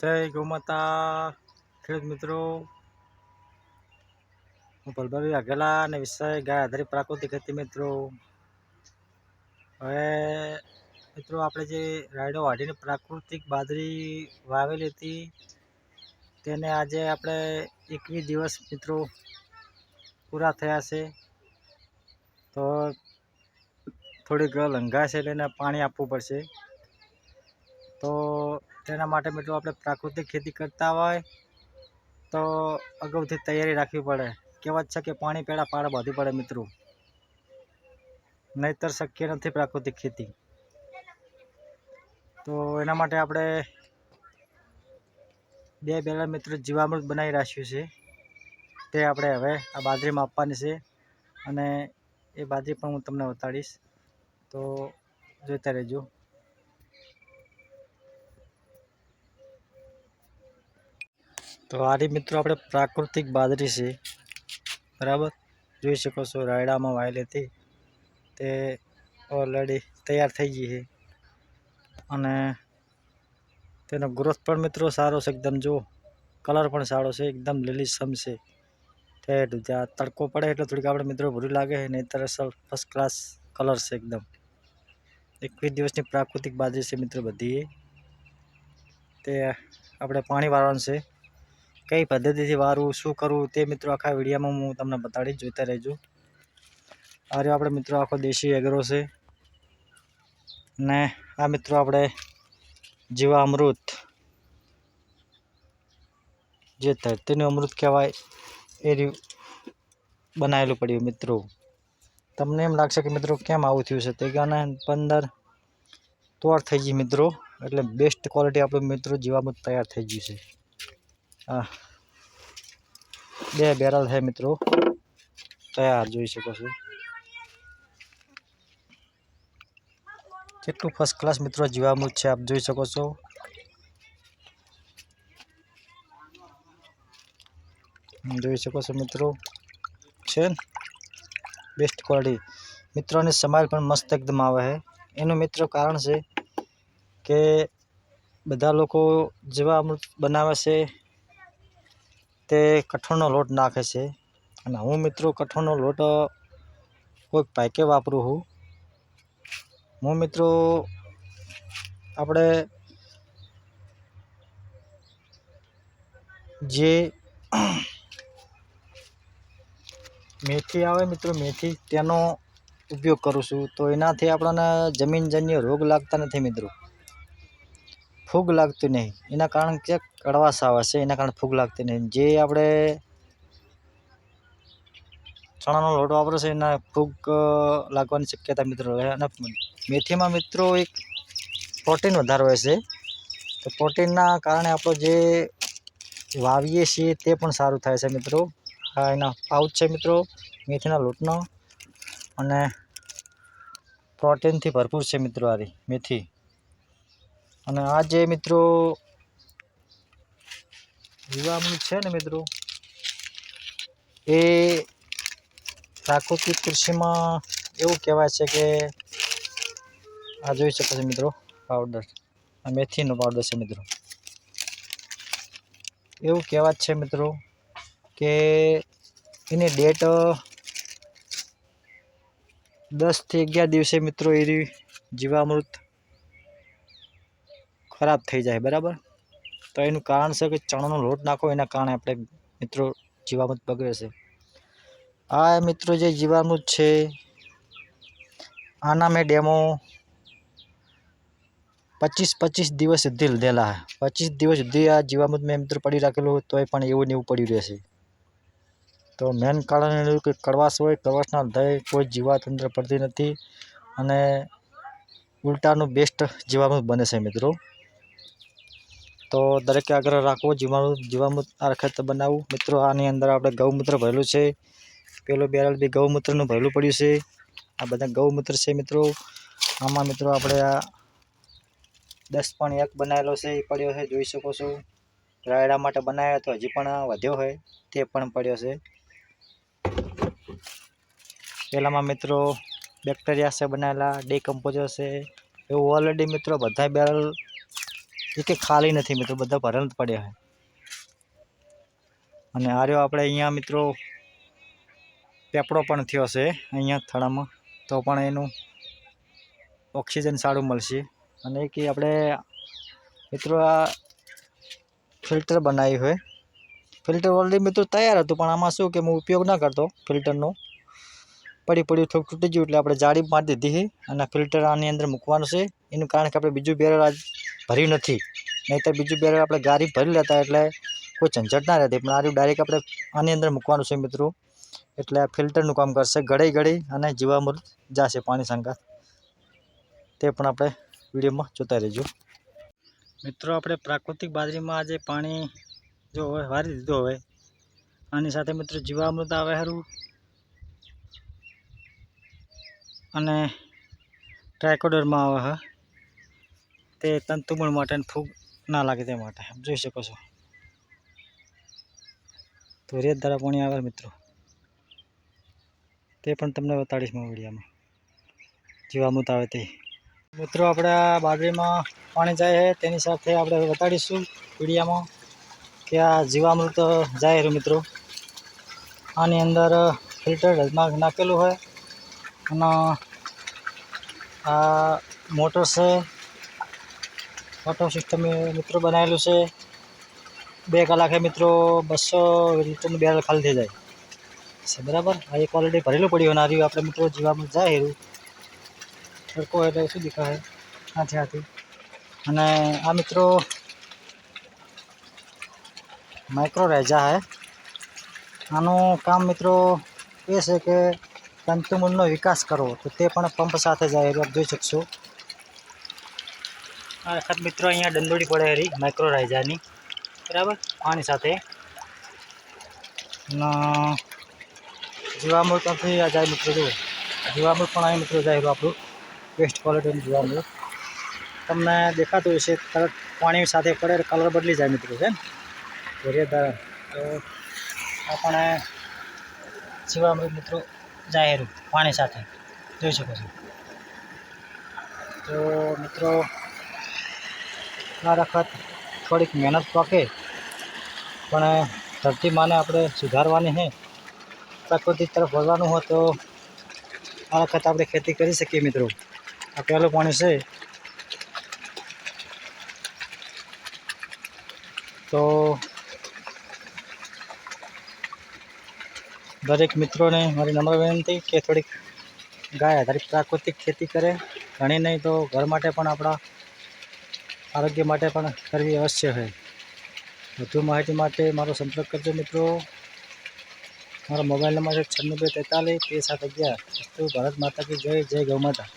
જય ગૌમાતા. ખેડૂત મિત્રો, હું ભલભાઈ વાઘેલા અને વિષય ગાય આધારિત પ્રાકૃતિક ખેતી મિત્રો. હવે મિત્રો, આપણે જે રાયડો વાઢીને પ્રાકૃતિક બાજરી વાવેલી હતી, તેને આજે આપણે એકવીસ દિવસ મિત્રો પૂરા થયા છે. તો થોડીક લંઘાશે એટલે પાણી આપવું પડશે. તો તેના માટે મિત્રો આપણે પ્રાકૃતિક ખેતી કરતા હોય તો અગાઉથી તૈયારી રાખવી પડે. કહેવત છે કે પાણી પહેલાં પાડ બાંધવી પડે મિત્રો. નહીતર શક્ય નથી પ્રાકૃતિક ખેતી. તો એના માટે આપણે બે બેલા મિત્રો જીવામૃત બનાવી રાખ્યું છે. તે આપણે હવે આ બાજરીમાં આપવાની છે અને એ બાજરી પણ હું તમને બતાડીશ. તો જોતા રહેજો. તો આરી મિત્રો આપણે પ્રાકૃતિક બાજરી છે. બરાબર? જોઈ શકો છો, રાયડામાં વાયેલી હતી. તે ઓલરેડી તૈયાર થઈ ગઈ છે. અને તેનો ગ્રોથ પણ મિત્રો સારો છે, એકદમ જો કલર પણ સારો છે, એકદમ લીલીસમ છે. ઠેઠ જ્યાં તડકો પડે એટલે થોડીક આપણે મિત્રો ભૂરી લાગે છે, નહીંતર અસલ ફર્સ્ટ ક્લાસ કલર છે એકદમ. એકવીસ દિવસની પ્રાકૃતિક બાજરી છે મિત્રો બધી. તે આપણે પાણી વાળવાનું છે. કઈ પદ્ધતિથી વારવું શું કરવું તે મિત્રો આખા વિડીયામાં હું તમને બતાડીશ જોતા રહેજો. રહ્યો આપણે મિત્રો આખો દેશી એગરો છે. ને આ મિત્રો આપણે જીવા અમૃત. જે ધરતીનું અમૃત કહેવાય, એ બનાવેલું પડ્યું મિત્રો. તમને એમ લાગશે કે મિત્રો કેમ આવું થયું છે? તે કારણે પંદર તોડ થઈ ગઈ મિત્રો. એટલે બેસ્ટ ક્વોલિટી આપણું મિત્રો જીવામૃત તૈયાર થઈ ગયું છે. આ બે બેરલ છે મિત્રો. તૈયાર જોઈ શકો છો. કેટલું ફર્સ્ટ ક્લાસ મિત્રો જીવામૃત છે, આપ જોઈ શકો છો. જોઈ શકો છો મિત્રો. છે બેસ્ટ ક્વોલિટી મિત્રોની સ્માઇલ પણ મસ્ત એકદમ આવે છે એનું મિત્ર કારણ છે કે બધા લોકો જેવા અમૃત બનાવે છે તે કઠોળનો લોટ નાખે છે. અને હું મિત્રો કઠોળનો લોટ કોઈક પાકે વાપરું છું. હું મિત્રો, આપણે જે મેથી આવે મિત્રો મેથી, તેનો ઉપયોગ કરું છું. તો એનાથી આપણને જમીનજન્ય રોગ લાગતા નથી મિત્રો. ફૂગ લાગતી નહીં. એના કારણ કે કડવાશ આવે છે. એના કારણે ફૂગ લાગતી નહીં. જે આપણે ચણાનો લોટ વાપરે છે, એના ફૂગ લાગવાની શક્યતા મિત્રો રહે. અને મેથીમાં મિત્રો એક પ્રોટીન વધારે હોય છે. તો પ્રોટીનના કારણે આપણો જે વાવીએ છીએ તે પણ સારું થાય છે મિત્રો. આ એના પાઉચ છે મિત્રો, મેથીના લોટનો. અને પ્રોટીનથી ભરપૂર છે મિત્રો આરી મેથી. અને આ જે મિત્રો જીવામૃત છે ને મિત્રો, એ પ્રાકૃતિક કૃષિમાં એવું કહેવાય છે કે, આ જોઈ શકો છો મિત્રો પાવડર આ મેથીનો પાવડર છે મિત્રો. એવું કહેવાય છે મિત્રો કે એની ડેટ દસથી અગિયાર દિવસે મિત્રો એ જીવામૃત ખરાબ થઈ જાય, બરાબર? તો એનું કારણ છે કે ચણાનો લોટ નાખો, એના કારણે આપણે મિત્રો જીવામૃત બગડે છે. આ મિત્રો જે જીવામૃત છે, આના મેં ડેમો પચીસ પચીસ દિવસ સુધી લીધેલા પચીસ દિવસ સુધી આ જીવામૃત મેં મિત્રો પડી રાખેલું તોય પણ એવું ને એવું પડ્યું રહેશે. તો મેન કારણ એનું કે કડવાશ હોય, કડવાશના લીધે કોઈ જીવાતંત્ર પડતી નથી અને ઉલટાનું બેસ્ટ જીવામૃત બને છે મિત્રો. તો દરેકે આગ્રહ રાખવો, જીવાણુ, જીવામૃત આ વખતે બનાવવું. મિત્રો, આની અંદર આપણે ગૌમૂત્ર ભરેલું છે. પેલું બેરલ બી ગૌમૂત્રનું ભરેલું પડ્યું છે. આ બધા ગૌમૂત્ર છે મિત્રો. આમાં મિત્રો આપણે આ દસ પણ એક બનાવેલો છે, એ પડ્યો છે, જોઈ શકો છો. રાયડા માટે બનાવ્યો તો હજી પણ વધ્યો હોય તે પણ પડ્યો છે. પહેલાંમાં મિત્રો, બેક્ટેરિયા છે, બનાવેલા, ડીકમ્પોઝર છે. એવું ઓલરેડી મિત્રો બધા બેરલ કે ખાલી નથી મિત્રો, બધા ભરેલ પડ્યા છે અને આ રહ્યો આપણે અહીંયા મિત્રો, પેપડો પણ થયો છે અહીંયા થડામાં તો પણ એનું ઓક્સિજન સારું મળશે. અને કે આપણે મિત્રો આ ફિલ્ટર બનાવ્યું હોય. ફિલ્ટર ઓલરેડી મિત્રો તૈયાર હતું, પણ આમાં શું કે હું ઉપયોગ ના કરતો ફિલ્ટરનો. પડી પડ્યું થોડુંક તૂટી ગયું એટલે આપણે જાળી મારી દીધી અને ફિલ્ટર આની અંદર મૂકવાનું છે. એનું કારણ કે આપણે બીજું બેરર આજ ભર્યું નથી. નહીંતર બીજું બે આપણે ગાડી ભરી લેતા એટલે કોઈ ઝંઝટ ના રહેતી. પણ આર્યું ડાયરેક્ટ આપણે આની અંદર મૂકવાનું છે મિત્રો. એટલે આ ફિલ્ટરનું કામ કરશે ઘડી ગળી અને જીવામૃત જશે પાણી સંકાત તે પણ આપણે વિડીયોમાં જોતા રહેજો. મિત્રો, આપણે પ્રાકૃતિક બાજરીમાં આજે પાણી જો હવે વારી દીધું હવે. આની સાથે મિત્રો જીવામૃત આવે સારું અને ટ્રાયકોડરમાં આવે છે તે તંતુમણ માટે ફૂગ ના લાગે તે માટે. જોઈ શકો છો. તો રેત ધારા પાણી આવે મિત્રો. તે પણ તમને બતાડીશ હું વિડીયોમાં. જીવામૃત આવે તે. મિત્રો, આપણે બાદરીમાં પાણી જાય છે. તેની સાથે આપણે બતાડીશું વિડીયામાં કે આ જીવામૃત જાય મિત્રો. આની અંદર ફિલ્ટર નાખેલું હોય અને આ મોટર છે. ઓટો સિસ્ટમ મિત્રો બનાવેલું છે. બે કલાકે મિત્રો બસો લીટરનું બેરલ ખાલી થઈ જાય. છે બરાબર? આ એક ઓલરેડી ભરેલું પડ્યું અને આપણે મિત્રો જીવામાં જાય એવું તડકો એટલે શું દેખાય? હાથી હાથી. અને આ મિત્રો માઇક્રો રેજા હે. આનું કામ મિત્રો એ છે કે તંતુમૂળનો વિકાસ કરવો. તો તે પણ પંપ સાથે જાય એટલે જોઈ શકશો. આ વખત મિત્રો અહીંયા દંડોળી પડે હરી માઇક્રો રાયજાની. બરાબર? પાણી સાથે. અને જીવામૃતમાંથી આ જાય મિત્રો જુઓ. જીવામૃત પણ અહીં મિત્રો જાય આપણું. બેસ્ટ ક્વોલિટીનું જીવામૃત. તમને દેખાતું હશે તરત પાણી સાથે પડે કલર બદલી જાય મિત્રો, છે ધૈર્યધાર તો આપણે જીવામૃત મિત્રો જાહેરું પાણી સાથે. જોઈ શકો છો. તો મિત્રો આ વખત થોડીક મહેનત પાકે. પણ ધરતી માને આપણે સુધારવાની છે પ્રાકૃતિક તરફ વળવાનું હોય તો આ વખત આપણે ખેતી કરી શકીએ મિત્રો. આ પહેલું પાણી છે. તો દરેક મિત્રોને મારી નમ્ર વિનંતી કે થોડીક ગાય આધારિત પ્રાકૃતિક ખેતી કરે. ઘણી નહીં તો ઘર માટે પણ આપણા આરોગ્ય માટે પણ કરવી અવશ્ય છે વધુ માહિતી માટે મારો સંપર્ક કરજો મિત્રો. મારો મોબાઈલ નંબર છે છન્નું બે તેતાલીસ ત્રીસ સાત અગિયાર ભારત માતા કી જય જય ગૌ માતા.